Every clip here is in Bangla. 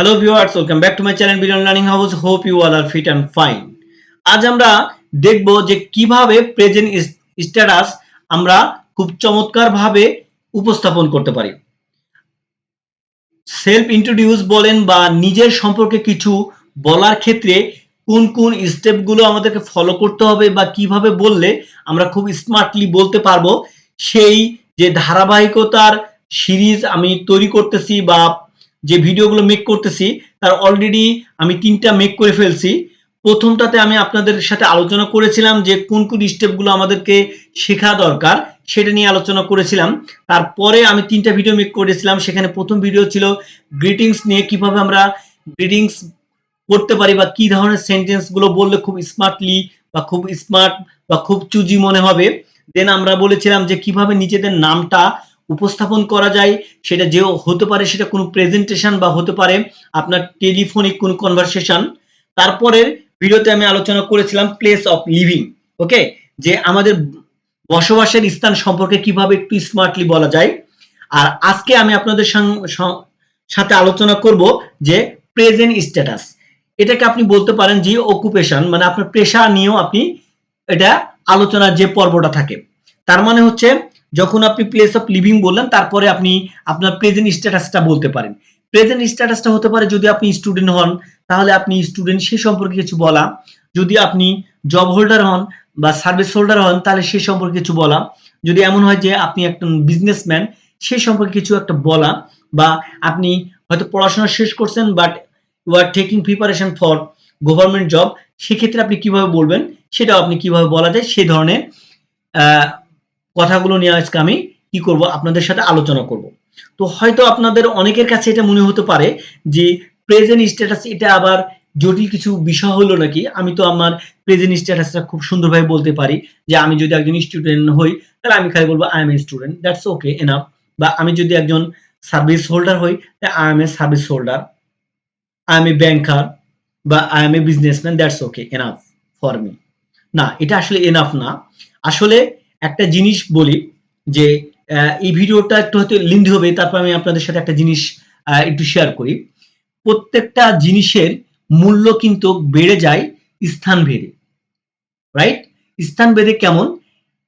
Hello viewers welcome back to my channel billion learning house hope you all are fit and fine আজ আমরা দেখব যে কীভাবে প্রেজেন্ট স্ট্যাটাস আমরা খুব চমৎকার ভাবে উপস্থাপন করতে পারি। সেলফ ইন্ট্রোডিউস বলেন বা নিজের সম্পর্কে কিছু বলার ক্ষেত্রে কোন কোন স্টেপগুলো আমাদেরকে ফলো করতে হবে বা কীভাবে বললে আমরা খুব স্মার্টলি বলতে পারব, সেই যে ধারাবাহিকতার সিরিজ আমি তৈরি করতেছি বা যে ভিডিওগুলো মেক করতেছি, তার অলরেডি আমি তিনটা মেক করে ফেলছি। প্রথমটাতে আমি আপনাদের সাথে আলোচনা করেছিলাম যে কোন কোন স্টেপগুলো আমাদেরকে শেখা দরকার, সেটা নিয়ে আলোচনা করেছিলাম। তারপরে আমি তিনটা ভিডিও মেক করেছিলাম, সেখানে প্রথম ভিডিও ছিল গ্রিটিংস নিয়ে কীভাবে আমরা গ্রিটিংস করতে পারি বা কি ধরনের সেন্টেন্সগুলো বললে খুব স্মার্টলি বা খুব স্মার্ট বা খুব চুজি মনে হবে। দেন আমরা বলেছিলাম যে কীভাবে নিজেদের নামটা উপস্থাপন করা যায়, সেটা যে হতে পারে, সেটা কোনো প্রেজেন্টেশন বা হতে পারে আপনার টেলিফোনিক কোনো কনভারসেশন তারপরের ভিডিওতে আমি আলোচনা করেছিলাম প্লেস অফ লিভিং ওকে যে আমাদের বসবাসের স্থান সম্পর্কে কীভাবে একটু স্মার্টলি বলা যায়। আর আজকে আমি আপনাদের সাথে আলোচনা করব যে প্রেজেন্ট স্ট্যাটাস এটাকে আপনি বলতে পারেন যে অকুপেশন মানে আপনার পেশা নিয়েও আপনি এটা আলোচনার যে পর্বটা থাকে। তার মানে হচ্ছে যখন আপনি প্লেস অফ লিভিং বললেন, তারপরে আপনি আপনার প্রেজেন্ট স্ট্যাটাসটা বলতে পারেন। প্রেজেন্ট স্ট্যাটাসটা হতে পারে যদি আপনি স্টুডেন্ট হন, তাহলে আপনি স্টুডেন্ট সে সম্পর্কে কিছু বলা। যদি আপনি জব হোল্ডার হন বা সার্ভিস হোল্ডার হন, তাহলে সে সম্পর্কে কিছু বলা। যদি এমন হয় যে আপনি একজন বিজনেসম্যান সে সম্পর্কে কিছু একটা বলা বা আপনি হয়তো পড়াশোনা শেষ করছেন but you are taking preparation for government job সেক্ষেত্রে আপনি কীভাবে বলবেন, সেটাও আপনি কীভাবে বলা যায় সেই ধরনের কথাগুলো নিয়ে আজকে আমি কি করব? আপনাদের সাথে আলোচনা করব। তো হয়তো আপনাদের অনেকের কাছে এটা মনে হতে পারে যে প্রেজেন্ট স্ট্যাটাস এটা আবার জটিল কিছু বিষয় হলো নাকি? আমি তো আমার প্রেজেন্ট স্ট্যাটাসটা খুব সুন্দরভাবে বলতে পারি যে আমি যদি একজন স্টুডেন্ট হই, তাহলে আমি খালি বলব? I am a student that's okay enough বা আমি যদি একজন সার্ভিস হোল্ডার হই তাহলে I am a service holder I am a banker বা I am a businessman that's okay enough for me না, এটা আসলে এনাফ না। আসলে একটা জিনিস বলি যে এই ভিডিওটা একটু হয়তো লিন্দি হবে, তারপর আমি আপনাদের সাথে একটা জিনিস একটু শেয়ার করি। প্রত্যেকটা জিনিসের মূল্য কিন্তু বেড়ে যায় স্থান ভেদে রাইট স্থান ভেদে কেমন?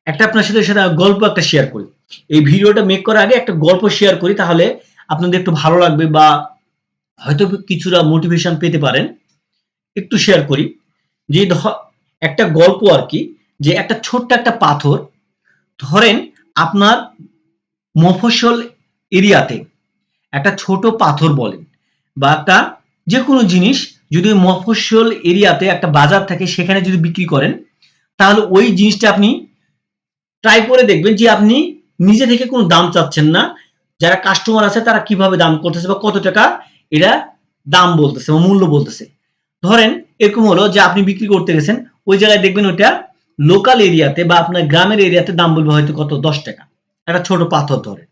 একটা আপনার সাথে সাথে গল্প একটা শেয়ার করি। এই ভিডিওটা মেক করার আগে একটা গল্প শেয়ার করি, তাহলে আপনাদের একটু ভালো লাগবে বা হয়তো কিছুটা মোটিভেশন পেতে পারেন। একটু শেয়ার করি। যে একটা গল্প আর কি, যে একটা ছোট্ট একটা পাথর ধরেন আপনার মফস্বল এরিয়াতে একটা ছোট পাথর বলেন বা একটা যে কোনো জিনিস যদি ওই মফস্বল এরিয়াতে একটা বাজার থাকে সেখানে যদি বিক্রি করেন, তাহলে ওই জিনিসটা আপনি ট্রাই করে দেখবেন যে আপনি নিজে থেকে কোনো দাম চাচ্ছেন না। যারা কাস্টমার আছে তারা কীভাবে দাম করতেছে বা কত টাকা এরা দাম বলতেছে বা মূল্য বলতেছে। ধরেন এরকম হলো যে আপনি বিক্রি করতে গেছেন, ওই জায়গায় দেখবেন ওইটা লোকাল এরিয়াতে বা আপনার গ্রামের এরিয়াতে দাম বলবে হয়তো কত? দশ টাকা। একটা ছোট পাথর ধরে।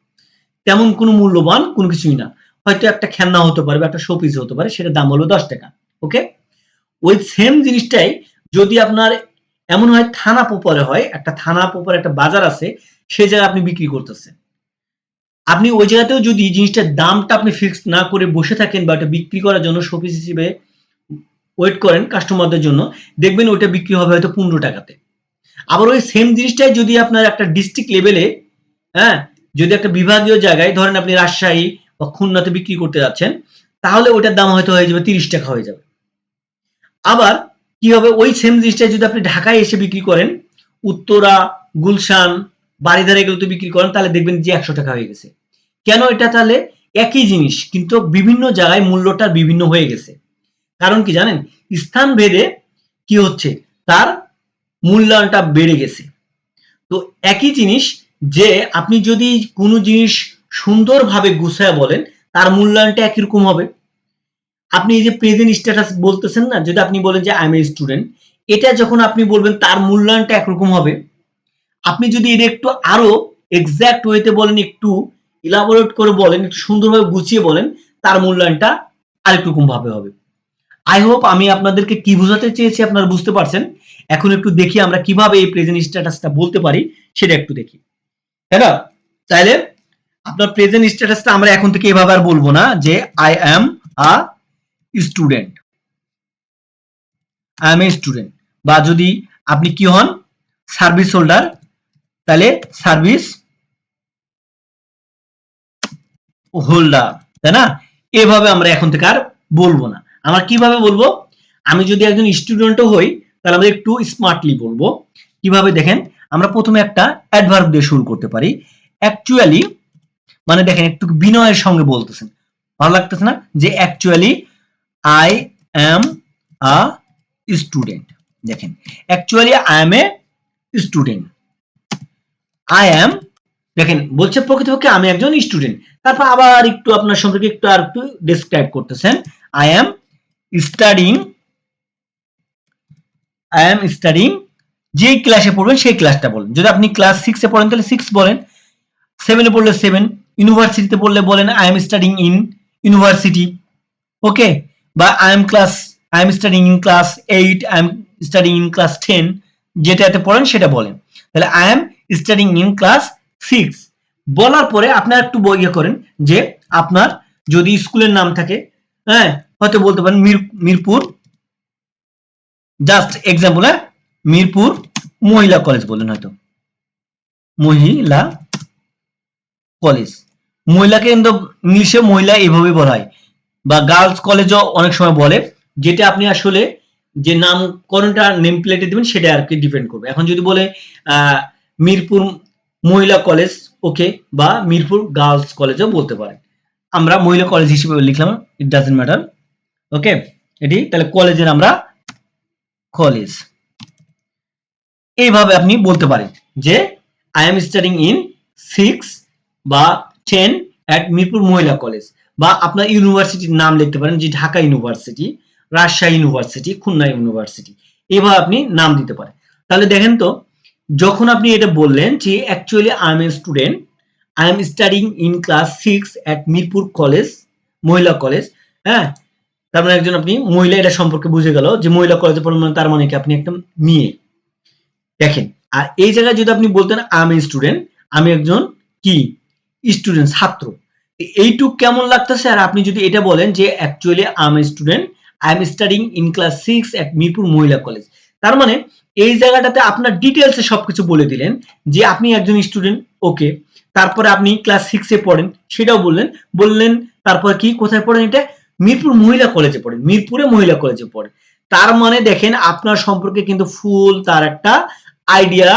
তেমন কোনো মূল্যবান কোনো কিছুই না। হয়তো একটা খেলনা হতে পারে বা একটা শোপিস হতে পারে সেটা দাম হলো দশ টাকা। ওকে? ওই সেম জিনিসটাই যদি আপনার এমন হয় থানা পোপরে হয়, একটা থানা পোপরে একটা বাজার আছে সেই জায়গায় আপনি বিক্রি করতেছেন। আপনি ওই জায়গাতেও যদি জিনিসটার দামটা আপনি ফিক্সড না করে বসে থাকেন বা ওটা বিক্রি করার জন্য শোপিস হিসেবে ওয়েট করেন কাস্টমারদের জন্য, দেখবেন ওইটা বিক্রি হবে হয়তো পনেরো টাকাতে। আবার ওই সেম জিনিসটাই যদি আপনার একটা ডিস্ট্রিক্ট লেভেলে হ্যাঁ যদি একটা বিভাগীয় জায়গায় ধরেন আপনি রাজশাহী বা খুলনাতে বিক্রি করতে যাচ্ছেন, তাহলে ওটার দাম হয়তো হয়ে যাবে তিরিশ টাকা হয়ে যাবে। আবার কি হবে? ওই সেম জিনিসটা যদি আপনি ঢাকায় এসে বিক্রি করেন, উত্তরা, গুলশান বাড়িধারা এগুলোতে বিক্রি করেন, তাহলে দেখবেন যে একশো টাকা হয়ে গেছে। কেন এটা তাহলে? একই জিনিস, কিন্তু বিভিন্ন জায়গায় মূল্যটা বিভিন্ন হয়ে গেছে। কারণ কি জানেন? স্থান ভেদে কি হচ্ছে? তার মূল্যায়নটা বেড়ে গেছে। তো একই জিনিস যে আপনি যদি কোনো জিনিস সুন্দরভাবে গুছায় বলেন, তার মূল্যায়নটা একই রকম হবে। আপনি এই যে প্রেজেন্ট স্ট্যাটাস বলতেছেন না, যদি আপনি বলেন যে আই এম এ স্টুডেন্ট এটা যখন আপনি বলবেন, তার মূল্যায়নটা একরকম হবে। আপনি যদি এটা একটু আরও এক্সাক্ট ওয়েতে বলেন, একটু ইলাবোরেট করে বলেন, একটু সুন্দরভাবে গুছিয়ে বলেন, তার মূল্যায়নটা আরেক রকম ভাবে হবে। আই হোপ আমি আপনাদেরকে কি বোঝাতে চেয়েছি আপনারা বুঝতে পারছেন। এখন একটু দেখি আমরা কীভাবে এই প্রেজেন্ট স্ট্যাটাসটা বলতে পারি, সেটা একটু দেখি। তাই না? তাইলে আপনার প্রেজেন্ট স্ট্যাটাসটা আমরা এখন থেকে এভাবে আর বলব না যে I am a student I am a student বা যদি আপনি কি হন সার্ভিস হোল্ডার তাহলে সার্ভিস হোল্ডার তাই না? এভাবে আমরা এখন থেকে আর বলব না। আমরা কীভাবে বলব? আমি যদি একজন স্টুডেন্টও হই তাহলে আমরা একটু স্মার্টলি বলব। কীভাবে দেখেন, আমরা প্রথমে একটা অ্যাডভার্ব দিয়ে শুরু করতে পারি। অ্যাকচুয়ালি মানে দেখেন, একটু বিনয়ের সঙ্গে বলতেছেন। ভালো লাগতেছে না? যে actually I am a student দেখেন actually I am a student I am দেখেন, বলছে প্রকৃতপক্ষে আমি একজন স্টুডেন্ট তারপর আবার একটু আপনার সম্পর্কে একটু আর একটু ডেসক্রাইব করতেছেন। I am studying I am studying যেই ক্লাসে পড়বেন সেই ক্লাসটা বলেন। যদি আপনি ক্লাস সিক্সে পড়েন, তাহলে সিক্স বলেন। সেভেনে পড়লে সেভেন ইউনিভার্সিটিতে পড়লে বলেন I am studying in university okay বা I am class I am studying in class eight I am studying in class ten যেটাতে পড়েন সেটা বলেন। তাহলে I am studying in class six বলার পরে আপনার একটু ইয়ে করেন যে আপনার যদি স্কুলের নাম থাকে হ্যাঁ হয়তো বলতে পারেন Mir, Mirpur just example Mirpur Mohila college বললেন হয়তো। মহিলা কলেজ মহিলাকে কিন্তু ইংলিশে মহিলা এইভাবে বলা হয়। বা গার্লস কলেজও অনেক সময় বলে, যেটা আপনি আসলে যে নামকরণটা নেম প্লেটে দিবেন, সেটা আর কি ডিপেন্ড করবে। এখন যদি বলে মিরপুর মহিলা কলেজ ওকে বা মিরপুর গার্লস কলেজও বলতে পারেন। আমরা মহিলা কলেজ হিসেবে লিখলাম ইট ডাজেন্ট ম্যাটার ওকে এটি তাহলে কলেজের আমরা কলেজ এইভাবে আপনি বলতে পারেন যে I am studying in six বা ten at Mirpur Mohila college বা আপনার ইউনিভার্সিটির নাম লিখতে পারেন যে Dhaka university Rajshahi university Khulna university এভাবে আপনি নাম দিতে পারেন। তাহলে দেখেন তো, যখন আপনি এটা বললেন যে actually I am a student I am studying in class six at Mirpur college Mohila college হ্যাঁ? তার মানে একজন আপনি মহিলা, এটা সম্পর্কে বুঝে গেল যে মহিলা কলেজে পড়েন মানে তার মানে কি? আপনি একটা মেয়ে। দেখেন, আর এই জায়গায় যদি আপনি বলতেন আমি স্টুডেন্ট আমি একজন কি? স্টুডেন্ট ছাত্র। এইটুক কেমন লাগতেছে? আর আপনি যদি এটা বলেন যে actually am student I am studying in class six at Mirpur Mohila college তার মানে এই জায়গাটাতে আপনার ডিটেলসে সবকিছু বলে দিলেন যে, আপনি একজন স্টুডেন্ট ওকে তারপরে আপনি ক্লাস সিক্সে পড়েন, সেটাও বললেন। বললেন, তারপর কি? কোথায় পড়েন এটা? মিরপুর মহিলা কলেজে পড়ে, মিরপুরে মহিলা কলেজে পড়ে। তার মানে দেখেন, আপনার সম্পর্কে কিন্তু ফুল তার একটা আইডিয়া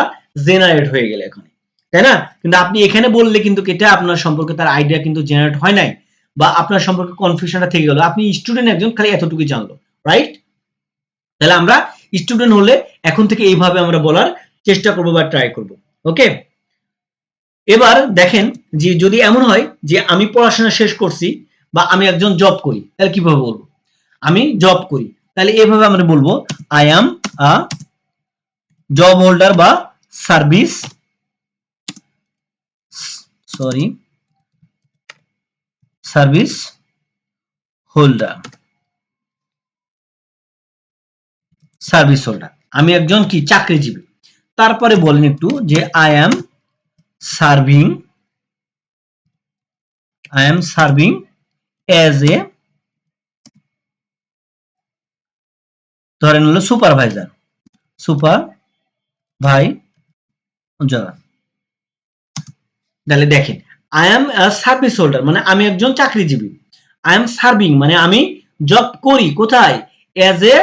জেনারেট হয়ে গেলে এখানে। তাই না? কিন্তু আপনি এখানে বললে কিন্তু এটা আপনার সম্পর্কে তার আইডিয়া কিন্তু জেনারেট হয় নাই, বা আপনার সম্পর্কে কনফিউশনটা থেকে গেল। আপনি স্টুডেন্ট একজন, খালি এতটুকুই জানলো রাইট তাহলে আমরা স্টুডেন্ট হলে এখন থেকে এইভাবে আমরা বলার চেষ্টা করব বা ট্রাই করব ওকে এবার দেখেন যে যদি এমন হয় যে আমি পড়াশোনা শেষ করছি বা আমি একজন জব করি, তাহলে কীভাবে বলব? আমি জব করি, তাহলে এভাবে আমরা বলব I am a job holder বা service sorry service holder service holder আমি একজন কি? চাকরিজীবী। তারপরে বলেন একটু যে I am serving I am serving as a ধরেন হলো সুপারভাইজার সুপার ভাই যারা তাহলে দেখেন আই এম সার্ভিস হোল্ডার মানে আমি একজন চাকরিজীবী। আই এম সার্ভিং মানে আমি জব করি কোথায়? অ্যাজ এ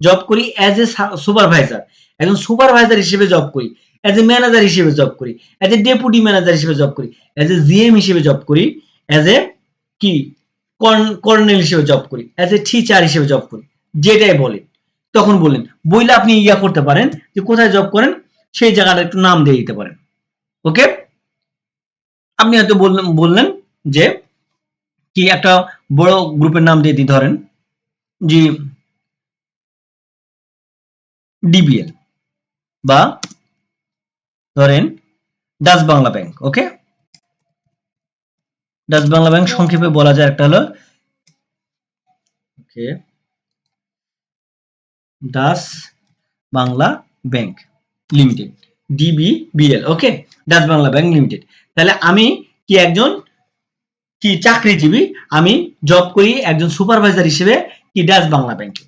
জব করি অ্যাজ এ সুপারভাইজার একজন সুপারভাইজার হিসেবে জব করি অ্যাজ এ ম্যানেজার হিসেবে জব করি অ্যাজ এ ডেপুটি ম্যানেজার হিসেবে জব করি অ্যাজ এ জিএম হিসেবে জব করি অ্যাজ এ কি? কর্নেল হিসেবে জব করি অ্যাজ এ টিচার হিসেবে জব করি, যেটাই বলে তখন বললেন, বইলে আপনি ইয়া করতে পারেন, যে কোথায় জব করেন, সেই জায়গাটা একটু নাম দিয়ে দিতে পারেন। ওকে আপনি হয়তো বললেন বললেন যে, কি একটা বড় গ্রুপের নাম দিয়ে দিই ধরেন, যে ডিবিএল বা ধরেন Dutch Bangla bank okay Dutch Bangla bank সংক্ষেপে বলা যায় একটা হলো, okay, Dutch Bangla bank limited, DBBL, okay, Dutch Bangla bank limited. তাহলে আমি কি একজন কি চাকরিজীবী, আমি জব করি একজন সুপারভাইজার হিসেবে কি ড্যাশ বাংলা ব্যাংকে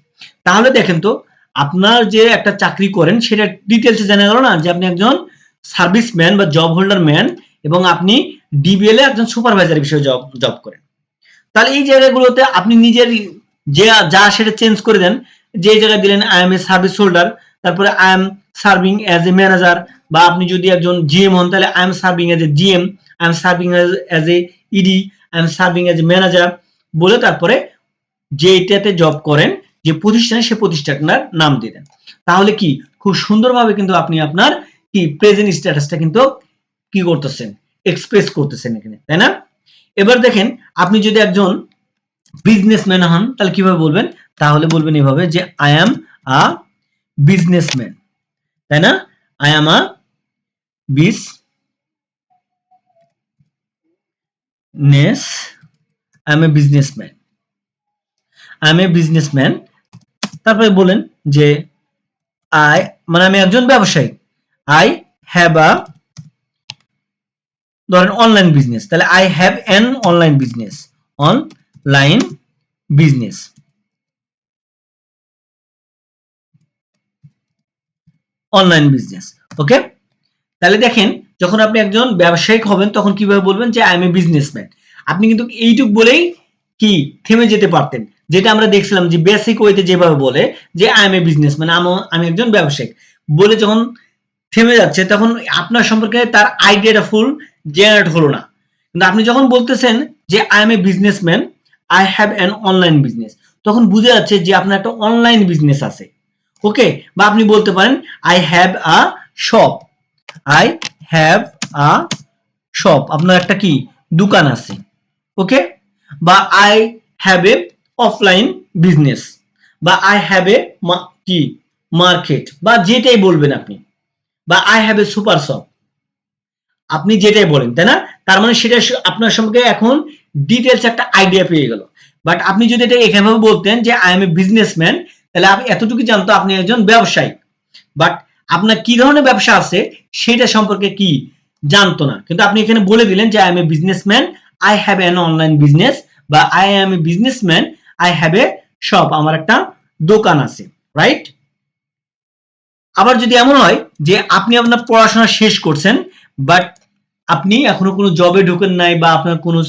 তাহলে দেখেন তো, আপনার যে একটা চাকরি করেন, সেটা ডিটেলসে জানা গেল না যে আপনি একজন সার্ভিসম্যান বা জব হোল্ডার ম্যান এবং আপনি ডিবিএল এ একজন সুপারভাইজার বিষয়ে জব জব করেন। তাহলে এই জায়গাগুলোতে আপনি নিজের যে যা সেটা চেঞ্জ করে দেন, যে জায়গায় দিলেন I am a service holder তারপরে I am serving as a manager বা আপনি যদি একজন জিএম হন, তাহলে I am serving as a GM I am serving as a ED I am serving as a manager বলে তারপরে যেটাতে জব করেন, যে প্রতিষ্ঠানে সে প্রতিষ্ঠানের নাম দিয়ে দেন। তাহলে কি? খুব সুন্দরভাবে কিন্তু আপনি আপনার কি প্রেজেন্ট স্ট্যাটাসটা কিন্তু কি করতেছেন? এক্সপ্রেস করতেছেন এখানে, তাই না? এবার দেখেন, আপনি যদি একজন বিজনেসম্যান হন, তাহলে কীভাবে বলবেন? তাহলে বলবেন এভাবে যে আই অ্যাম আ বিজনেসম্যান তাই না? I am a biz I am a businessman I am a businessman তারপরে বলেন যে আই মানে আমি একজন ব্যবসায়ী। আই হ্যাভ আ ধরেন অনলাইন বিজনেস তাহলে I have an online business online business online business okay তাহলে দেখেন, যখন আপনি একজন ব্যবসায়িক হবেন, তখন কীভাবে বলবেন যে আই এম এ বিজনেসম্যান আপনি কিন্তু এইটুক বলেই কি, থেমে যেতে পারতেন। যেটা আমরা দেখছিলাম যে বেসিক ওয়েতে যেভাবে বলে যে আই এম এ বিজনেসম্যান আমি একজন ব্যবসায়িক। বলে যখন থেমে যাচ্ছে, তখন আপনার সম্পর্কে তার আইডিয়াটা ফুল জেনারেট হলো না। কিন্তু আপনি যখন বলতেছেন যে I am a businessman I have an online business তখন বুঝে যাচ্ছে যে, আপনার একটা অনলাইন বিজনেস আছে। ওকে বা আপনি বলতে পারেন I have a shop I have a shop আপনার একটা কি? দোকান আছে। ওকে বা I have a offline business বা আই হ্যাভ এ কি? মার্কেট বা, যেটাই বলবেন আপনি। বা I have a super shop আপনি যেটাই বলেন, তাই না? তার মানে সেটা আপনার সম্পর্কে এখন ডিটেলস একটা আইডিয়া পেয়ে গেল। বাট আপনি যদি এটা এখানে বলতেন যে আই এম এ বিজনেসম্যান তাহলে আপনি এতটুকু জানতো আপনি একজন ব্যবসায়ী। বাট আপনার কি ধরনের ব্যবসা আছে, সেটা সম্পর্কে কি জানতো না। কিন্তু আপনি এখানে বলে দিলেন যে I am a businessman I have an online business বা I am a businessman I have a shop আমার একটা দোকান আছে রাইট আবার যদি এমন হয় যে, আপনি আপনার পড়াশোনা শেষ করছেন বাট আপনি এখনও কোনো জবে ঢোকেন নাই বা আপনার কোনো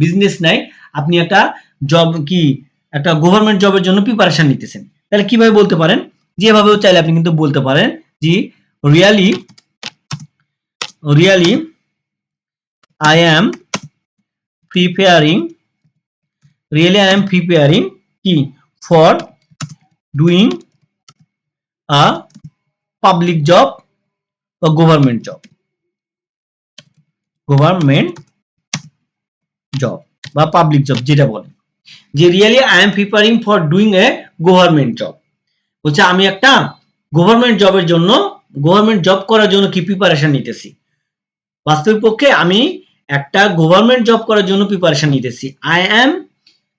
বিজনেস নাই, আপনি একটা জব কি, একটা গভর্নমেন্ট জবের জন্য প্রিপারেশন নিতেছেন। তাহলে কীভাবে বলতে পারেন? যেভাবেও চাইলে আপনি কিন্তু বলতে পারেন যে really really I am preparing really I am preparing কি? For doing a public job বা গভর্নমেন্ট জব গভর্নমেন্ট জব বা পাবলিক জব যেটা বলে। যে really I am preparing for doing a government job বলছে, আমি একটা গভর্নমেন্ট জবের জন্য গভর্নমেন্ট জব করার জন্য কি প্রিপারেশন নিতেছি? বাস্তবিক পক্ষে আমি একটা গভর্নমেন্ট জব করার জন্য প্রিপারেশন নিতেছি। আই এম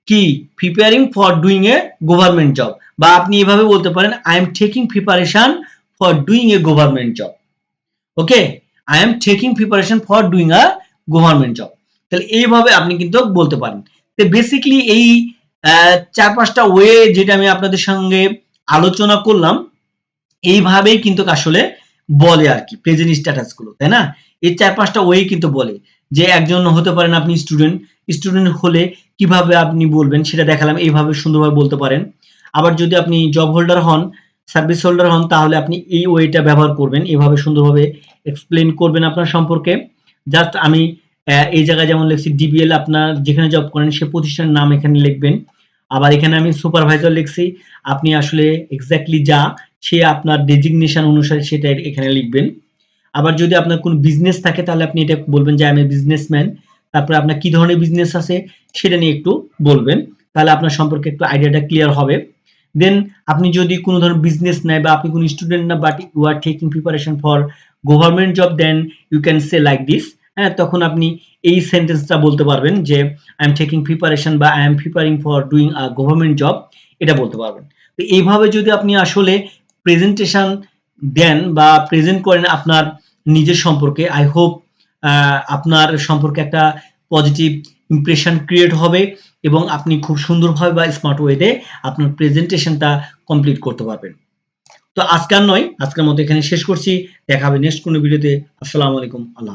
কি? Preparing for doing a government job বা আপনি এভাবে বলতে পারেন I am taking preparation for doing a government job okay I am taking preparation for doing a government job তাহলে এইভাবে আপনি কিন্তু বলতে পারেন। তো বেসিকলি এই চার পাঁচটা ওয়ে যেটা আমি আপনাদের সঙ্গে আলোচনা করলাম, এইভাবেই কিন্তু আসলে বলে আর কি প্রেজেন্ট স্ট্যাটাসগুলো, তাই না? এই চার পাঁচটা ওয়ে কিন্তু বলে যে একজন হতে পারেন আপনি স্টুডেন্ট স্টুডেন্ট হলে কীভাবে আপনি বলবেন সেটা দেখালাম, এইভাবে সুন্দরভাবে বলতে পারেন। আবার যদি আপনি জব হোল্ডার হন সার্ভিস হোল্ডার হন, তাহলে আপনি এই ওয়েটা ব্যবহার করবেন। এভাবে সুন্দরভাবে এক্সপ্লেন করবেন আপনার সম্পর্কে। জাস্ট আমি এই জায়গায় যেমন লিখছি ডিবিএল আপনার যেখানে জব করেন, সে প্রতিষ্ঠানের নাম এখানে লিখবেন। আবার এখানে আমি সুপারভাইজার লিখছি, আপনি আসলে এক্স্যাক্টলি যা, সে আপনার ডেজিগনেশন অনুসারে সেটা এখানে লিখবেন। আবার যদি আপনার কোন বিজনেস থাকে, তাহলে আপনি এটা বলবেন যে আমি বিজনেসম্যান তারপরে আপনার কি ধরনের বিজনেস আছে, সেটা নিয়ে একটু বলবেন। তাহলে আপনার সম্পর্কে একটু আইডিয়াটা ক্লিয়ার হবে। দেন আপনি যদি কোনো ধরনের বিজনেস নেয় বা আপনি কোনো স্টুডেন্ট না but you are taking preparation for government job then you can say like this হ্যাঁ তখন আপনি এই সেন্টেন্সটা বলতে পারবেন যে আই এম টেকিং প্রিপারেশন বা I am preparing for doing a government job এটা বলতে পারবেন। তো এইভাবে যদি আপনি আসলে প্রেজেন্টেশন দেন বা প্রেজেন্ট করেন আপনার নিজের সম্পর্কে আই হোপ আপনার সম্পর্কে একটা পজিটিভ ইমপ্রেশন ক্রিয়েট হবে। এবং আপনি খুব সুন্দরভাবে বা স্মার্ট ওয়েতে আপনার প্রেজেন্টেশনটা কমপ্লিট করতে পারবেন। তো আজকাল নয়, আজকের মতো এখানে শেষ করছি। দেখা হবে নেক্সট কোনো ভিডিওতে আসসালামু আলাইকুম, আল্লাহ